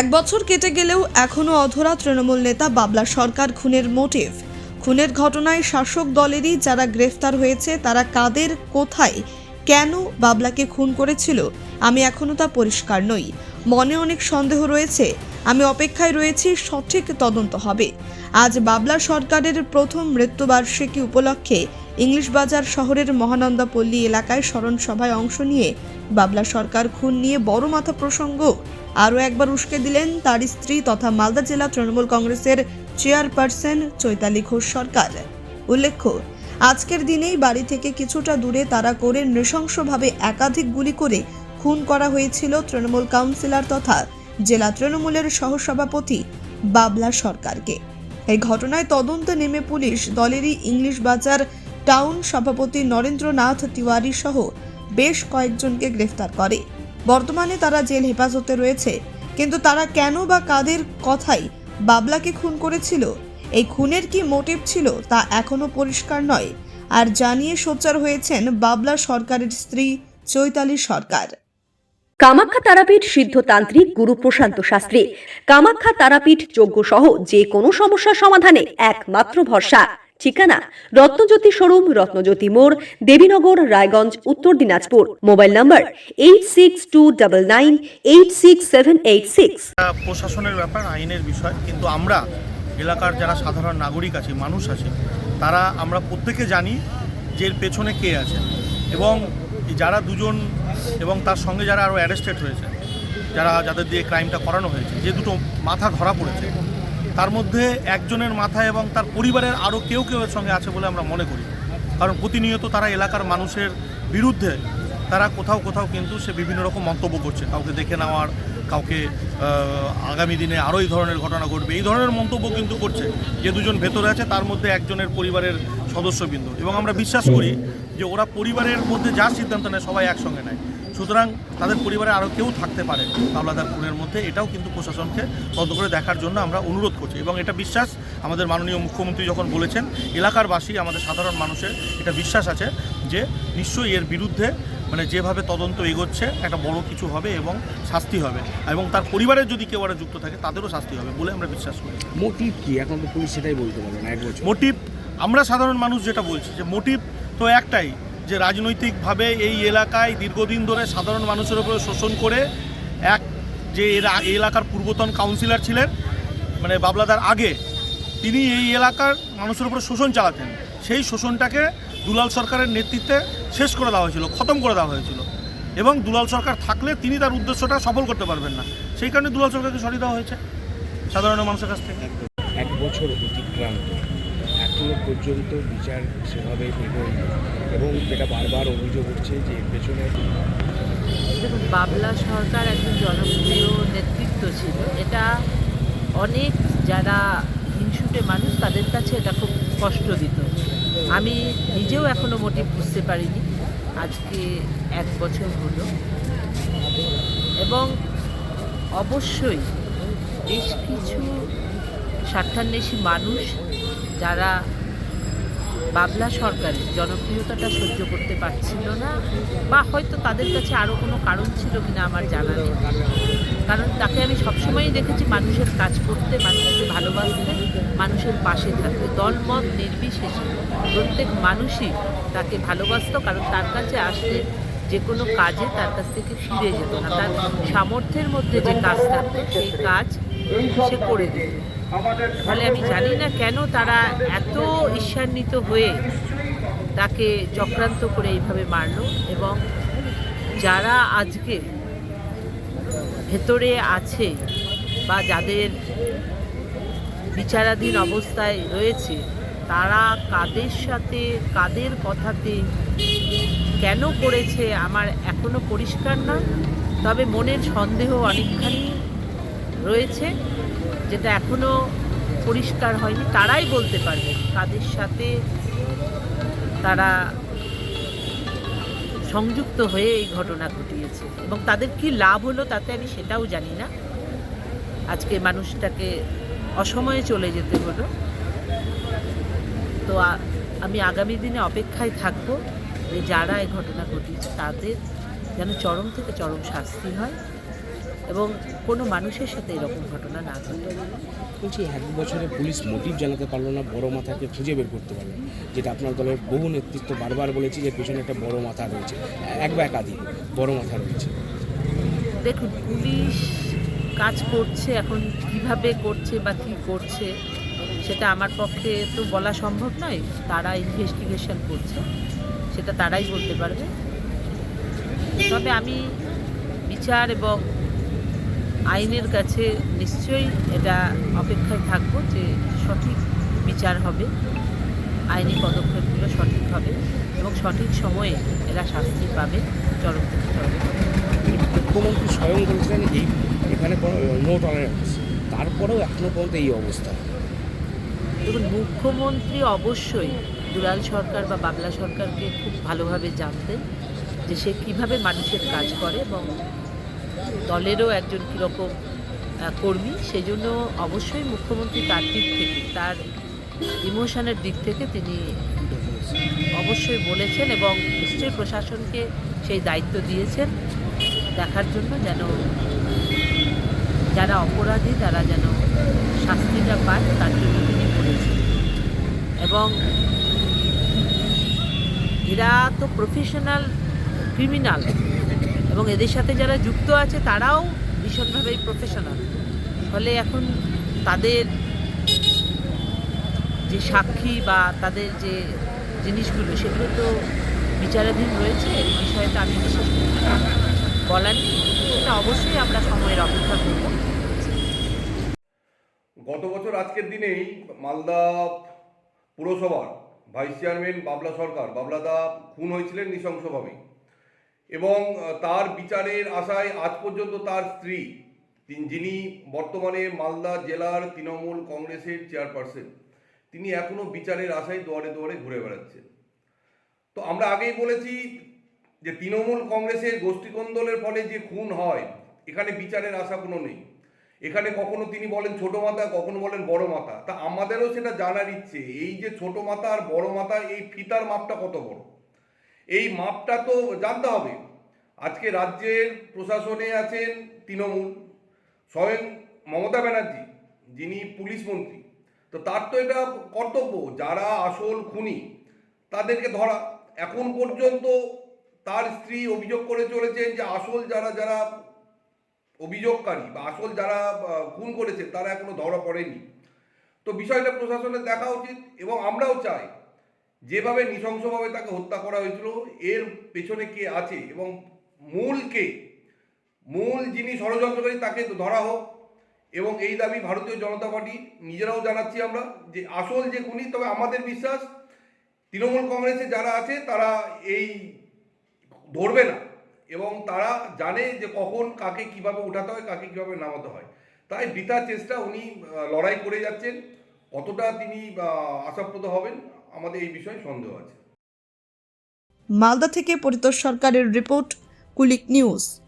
এক বছর কেটে গেলেও এখনও অধরা তৃণমূল নেতা বাবলা সরকার খুনের মোটিভ। খুনের ঘটনায় শাসক দলেরই যারা গ্রেফতার হয়েছে, তারা কাদের, কোথায়, কেন বাবলাকে খুন করেছিল, আমি এখনও তা পরিষ্কার নই। মনে অনেক সন্দেহ রয়েছে, আমি অপেক্ষায় রয়েছি, সঠিক তদন্ত হবে। আজ বাবলা সরকারের প্রথম মৃত্যুবার্ষিকী উপলক্ষে ইংলিশ বাজার শহরের মহানন্দাপল্লী এলাকায় স্মরণ সভায় অংশ নিয়ে বাবলা সরকার খুন নিয়ে বড় মাথা প্রসঙ্গ আরও একবার উস্কে দিলেন তার স্ত্রী তথা মালদা জেলা তৃণমূল কংগ্রেসের চেয়ারপারসন চৈতালি ঘোষ সরকার। উল্লেখ্য, আজকের দিনেই বাড়ি থেকে কিছুটা দূরে তারা করে নৃশংসভাবে একাধিক গুলি করে খুন করা হয়েছিল তৃণমূল কাউন্সিলর তথা জেলা তৃণমূলের সহসভাপতি বাবলা সরকারকে। এই ঘটনায় তদন্তে নেমে পুলিশ দলেরই ইংলিশ বাজার টাউন সভাপতি নরেন্দ্রনাথ তিওয়ারি সহ বেশ কয়েকজনকে গ্রেফতার করে। বর্তমানে তারা জেল হেফাজতে রয়েছে। কিন্তু তারা কেন বা কাদের কথাই বাবলাকে খুন করেছিল? এই খুনের কি মোটিভ ছিল তা এখনও পরিষ্কার নয়। আর জানিয়ে সোচ্চার হয়েছেন বাবলা সরকারের স্ত্রী চৈতালি সরকার। কামাখ্যা তারাপীঠ সিদ্ধতান্ত্রিক গুরু প্রশান্ত শাস্ত্রী। কামাখ্যা তারাপীঠ যজ্ঞ সহ যে কোনো সমস্যার সমাধানে একমাত্র ভরসা। ঠিকানা রত্নজ্যোতি শোরুম, রত্নজ্যোতি মোড়, Debinagar, Raiganj, Uttar Dinajpur. Mobile number eight six two double nine eight six seven eight six প্রশাসনের ব্যাপার, আইনের বিষয়, কিন্তু আমরা এলাকার যারা সাধারণ নাগরিক আছে, মানুষ আছে, তারা, আমরা প্রত্যেকে জানি যে এর পেছনে কে আছে। এবং যারা দুজন এবং তার সঙ্গে যারা আরও অ্যারেস্টেড হয়েছে, যারা, যাদের দিয়ে ক্রাইমটা করানো হয়েছে, যে দুটো মাথা ধরা পড়েছে তার মধ্যে একজনের মাথায় এবং তার পরিবারের আরও কেউ কেউ এর সঙ্গে আছে বলে আমরা মনে করি। কারণ প্রতিনিয়ত তারা এলাকার মানুষের বিরুদ্ধে তারা কোথাও কোথাও কিন্তু সে বিভিন্ন রকম মন্তব্য করছে। কাউকে দেখে নেওয়ার, কাউকে আগামী দিনে আরও এই ধরনের ঘটনা ঘটবে। এই ধরনের মন্তব্য কিন্তু করছে। যে দুজন ভেতরে আছে তার মধ্যে একজনের পরিবারের সদস্যবৃন্দ। এবং আমরা বিশ্বাস করি যে ওরা পরিবারের মধ্যে যা সিদ্ধান্ত নেয় সবাই একসঙ্গে নেয়। সুতরাং তাদের পরিবারে আরও কেউ থাকতে পারে মামলাদার খুনের মধ্যে এটাও কিন্তু প্রশাসনকে তদন্ত করে দেখার জন্য আমরা অনুরোধ করছি। এবং এটা বিশ্বাস আমাদের মাননীয় মুখ্যমন্ত্রী যখন বলেছেন এলাকারবাসী আমাদের সাধারণ মানুষের এটা বিশ্বাস আছে যে নিশ্চয়ই এর বিরুদ্ধে মানে যেভাবে তদন্ত এগোচ্ছে একটা বড় কিছু হবে এবং শাস্তি হবে। এবং তার পরিবারের যদি কেউ আরও যুক্ত থাকে তাদেরও শাস্তি হবে বলে আমরা বিশ্বাস করি। মোটিভ কি? এখন তো পুলিশ সেটাই বলতে পারবে না এক বছর। মোটিভ আমরা সাধারণ মানুষ যেটা বলছি যে মোটিভ তো একটাই, যে রাজনৈতিকভাবে এই এলাকায় দীর্ঘদিন ধরে সাধারণ মানুষের উপরে শোষণ করে এক যে এলাকার পূর্বতন কাউন্সিলর ছিলেন মানে বাবলাদার আগে, তিনি এই এলাকার মানুষের উপরে শোষণ চালাতেন। সেই শোষণটাকে দুলাল সরকারের নেতৃত্বে শেষ করে দেওয়া হয়েছিল, খতম করে দেওয়া হয়েছিল। এবং দুলাল সরকার থাকলে তিনি তার উদ্দেশ্যটা সফল করতে পারবেন না। সেই কারণে দুলাল সরকারকে সরিয়ে দেওয়া হয়েছে, সাধারণ মানুষের কাছ থেকে। এক বছর অতিক্রান্ত। এখনও পর্যন্ত বিচার সেভাবে এগোয়নি এবং এটা বারবার অভিযোগ উঠছে যে এর পেছনে দেখুন, বাবলা সরকার একজন জনপ্রিয় নেতৃত্ব ছিল। এটা অনেক যারা হিংসুটে মানুষ, তাদের কাছে এটা খুব কষ্ট দিত আমি নিজেও এখনও মোটিভ বুঝতে পারিনি। আজকে এক বছর হলো। এবং অবশ্যই বেশ কিছু স্বার্থান্বেষী মানুষ যারা বাবলা সরকারের জনপ্রিয়তাটা সহ্য করতে পারছিল না, বা হয়তো তাদের কাছে আরও কোনো কারণ ছিল কিনা আমার জানা নেই। কারণ তাকে আমি সবসময়ই দেখেছি মানুষের কাজ করতে, মানুষকে ভালোবাসতে, মানুষের পাশে থাকতে, দলমত নির্বিশেষে। প্রত্যেক মানুষই তাকে ভালোবাসতো, কারণ তার কাছে আসলে যে কোনো কাজে তার কাছ থেকে ফিরে যেত না। তার সামর্থ্যের মধ্যে যে কাজ থাকতো, সেই কাজ সে করে দিত। ফলে আমি জানি না কেন তারা এত ঈর্ষান্বিত হয়ে তাকে চক্রান্ত করে এইভাবে মারলো এবং যারা আজকে ভেতরে আছে বা যাদের বিচারাধীন অবস্থায় রয়েছে তারা কাদের সাথে কাদের কথাতে কেন করেছে আমার এখনও পরিষ্কার না। তবে মনের সন্দেহ অনেকখানি রয়েছে। যেটা এখনও পরিষ্কার হয়নি, তারাই বলতে পারবে কাদের সাথে তারা সংযুক্ত হয়ে এই ঘটনা ঘটিয়েছে এবং তাদের কি লাভ হলো তাতে আমি সেটাও জানি না। আজকে মানুষটাকে অসময়ে চলে যেতে হলো। তো আমি আগামী দিনে অপেক্ষায় থাকব যে যারা এই ঘটনা ঘটিয়েছে তাদের যেন চরম থেকে চরম শাস্তি হয়। এবং কোনো মানুষের সাথে এরকম ঘটনা না ঘটে বলছি এক বছরে পুলিশ মোটিভ জানাতে পারল না বড় মাথাকে খুঁজে বের করতে পারল। যেটা আপনার দলের বহু নেতৃত্ব বারবার বলেছি যে পেছনে একটা বড় মাথা রয়েছে এক বা একাধিক বড় মাথা রয়েছে দেখুন পুলিশ কাজ করছে এখন কীভাবে করছে বা কী করছে সেটা আমার পক্ষে তো বলা সম্ভব নয় তারা ইনভেস্টিগেশন করছে সেটা তারাই বলতে পারবে তবে আমি বিচার এবং আইনের কাছে নিশ্চয়ই এটা অপেক্ষায় থাকব যে সঠিক বিচার হবে আইনি পদক্ষেপগুলো সঠিক হবে এবং সঠিক সময়ে এরা শাস্তি পাবে চরম থেকে চরম মুখ্যমন্ত্রী স্বয়ং বলেছিলেন এই এখানে নো টলারেন্স তারপরেও এখনও পর্যন্ত এই অবস্থা। দেখুন মুখ্যমন্ত্রী অবশ্যই দুলাল সরকার বা বাবলা সরকারকে খুব ভালোভাবে জানতেন যে সে কীভাবে মানুষের কাজ করে এবং দলেরও একজন কীরকম কর্মী সেই জন্য অবশ্যই মুখ্যমন্ত্রী তার দিক থেকে, তার ইমোশনের দিক থেকে তিনি অবশ্যই বলেছেন এবং নিশ্চয়ই প্রশাসনকে সেই দায়িত্ব দিয়েছেন দেখার জন্য যেন, যারা অপরাধী তারা যেন শাস্তিটা পায়, তার জন্য তিনি বলেছেন। এবং এরা তো প্রফেশনাল ক্রিমিনাল এবং এদের সাথে যারা যুক্ত আছে, তারাও ভীষণভাবেই প্রফেশনাল ফলে এখন তাদের যে সাক্ষী বা তাদের যে জিনিসগুলো, সেগুলো তো বিচারাধীন রয়েছে। এই বিষয়টা আমি বিশেষ বলার সেটা অবশ্যই আমরা সময়ের অপেক্ষা করব। গত বছর আজকের দিনেই মালদা পুরসভার ভাইস চেয়ারম্যান বাবলা সরকার বাবলা বাবলাদা খুন হয়েছিলেন নৃশংসভাবে। এবং তার বিচারের আশায় আজ পর্যন্ত তার স্ত্রী যিনি বর্তমানে মালদা জেলার তৃণমূল কংগ্রেসের চেয়ারপারসন, তিনি এখনও বিচারের আশায় দুয়ারে দুয়ারে ঘুরে বেড়াচ্ছেন। তো আমরা আগেই বলেছি যে তৃণমূল কংগ্রেসের গোষ্ঠীকন্দলের ফলে যে খুন হয়, এখানে বিচারের আশা কোনো নেই। এখানে কখনো তিনি বলেন ছোট মাথা কখনো বলেন বড় মাথা তা আমাদেরও সেটা জানার ইচ্ছে, এই যে ছোট মাথা আর বড় মাথা এই ফিতার মাপটা কত বড়? এই মাপটা তো জানতে হবে। আজকে রাজ্যের প্রশাসনে আছেন তৃণমূল, স্বয়ং মমতা ব্যানার্জি, যিনি পুলিশ মন্ত্রী। তো তার তো এটা কর্তব্য, যারা আসল খুনি, তাদেরকে ধরা। এখন পর্যন্ত তার স্ত্রী অভিযোগ করে চলেছেন যে আসল যারা যারা অভিযোগকারী বা আসল যারা খুন করেছে, তারা এখনও ধরা পড়েনি। তো বিষয়টা প্রশাসনের দেখা উচিত এবং আমরাও চাই যেভাবে নৃশংসভাবে তাকে হত্যা করা হয়েছিল, এর পেছনে কে আছে এবং মূল কে? মূল যিনি ষড়যন্ত্রকারী তাকে ধরা হোক। এবং এই দাবি ভারতীয় জনতা পার্টি, নিজেরাও জানাচ্ছি আমরা যে আসল যে খুনি, তবে আমাদের বিশ্বাস, তৃণমূল কংগ্রেসে যারা আছে তারা এই ধরবে না। এবং তারা জানে যে কখন কাকে কীভাবে উঠাতে হয়, কাকে কীভাবে নামাতে হয়। তাই বৃথা চেষ্টা উনি লড়াই করে যাচ্ছেন। কতটা তিনি আশাপ্রদ হবেন আমাদের এই বিষয়ে সন্দেহ আছে। মালদা থেকে পরিতোষ সরকারের রিপোর্ট কুলিক নিউজ।